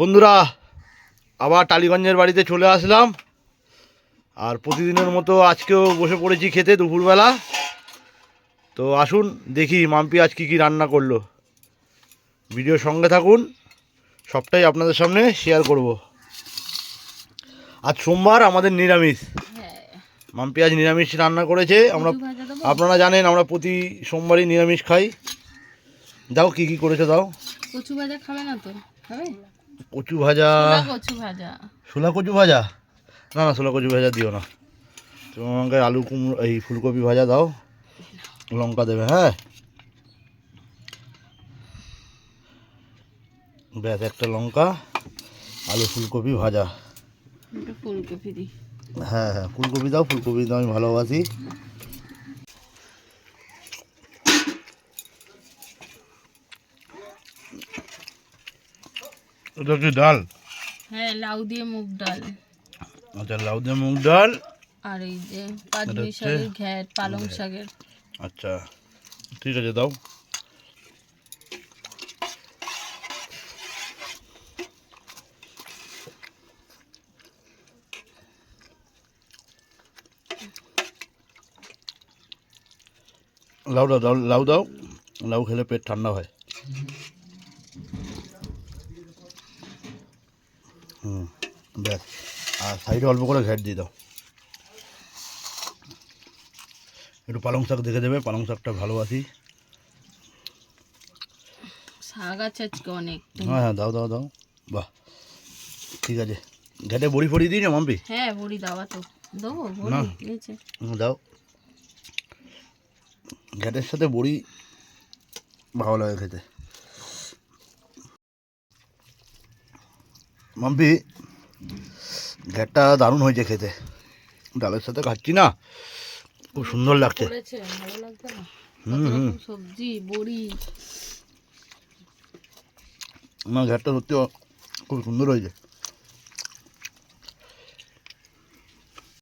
বন্ধুরা আবার টালিগঞ্জের বাড়িতে চলে আসলাম। আর প্রতিদিনের মতো আজকেও বসে পড়েছি খেতে দুপুরবেলা। তো আসুন দেখি মাম্পি আজ কী কী রান্না করল। ভিডিও সঙ্গে থাকুন সবটাই আপনাদের সামনে শেয়ার করব। আজ সোমবার আমাদের নিরামিষ। মাম্পি আজ নিরামিষ রান্না করেছে। আমরা? আপনারা জানেন আমরা প্রতি সোমবারই নিরামিষ খাই। দাও কি কি করেছ দাও। কচু ভাজা খাবে না তো? খাবে? কচু ভাজা কচু ভাজা ছোলা কচু ভাজা না না ছোলা কচু ভাজা দিও না। তুমি আমাকে আলু কুমড়ো এই ফুলকপি ভাজা দাও। লঙ্কা দেবে হ্যাঁ? ব্যাস একটা লঙ্কা আলু ফুলকপি ভাজা। ফুলকপি দিই। হ্যাঁ হ্যাঁ ফুলকপি দাও ফুলকপি দাও আমি ভালোবাসি। এটা কি ডাল? হ্যাঁ লাউ দিয়ে মুগ ডাল। আচ্ছা লাউ দিয়ে মুগ ডাল। আর এই যে পাঁচমি শাকের ঘ্যাট পালং শাকের। আচ্ছা ঠিক আছে দাও। লাউ দাও দাও লাউ দাও। লাউ খেলে পেট ঠান্ডা হয়। হুম ব্যাস। আর সাইডে অল্প করে ঘ্যাট দিয়ে দাও। একটু পালং শাক দেখে দেবে পালং শাকটা ভালোবাসি শাক আছে আজকে অনেক। হ্যাঁ হ্যাঁ দাও দাও দাও। বাহ। ঠিক আছে। ঘেটে বড়ি ফড়ি দিই না মাম্পি? হ্যাঁ বড়ি দাওয়া তো দেবো না। হুম, দাও। ঘ্যাটের সাথে বড়ি ভালো লাগে খেতে। মাম্পি ঘ্যাটটা দারুণ হয়েছে খেতে। ডালের সাথে খাচ্ছি না খুব সুন্দর লাগছে। হুম হুম। সবজি বড়ি। ঘ্যাটটা সত্যি খুব সুন্দর হয়েছে।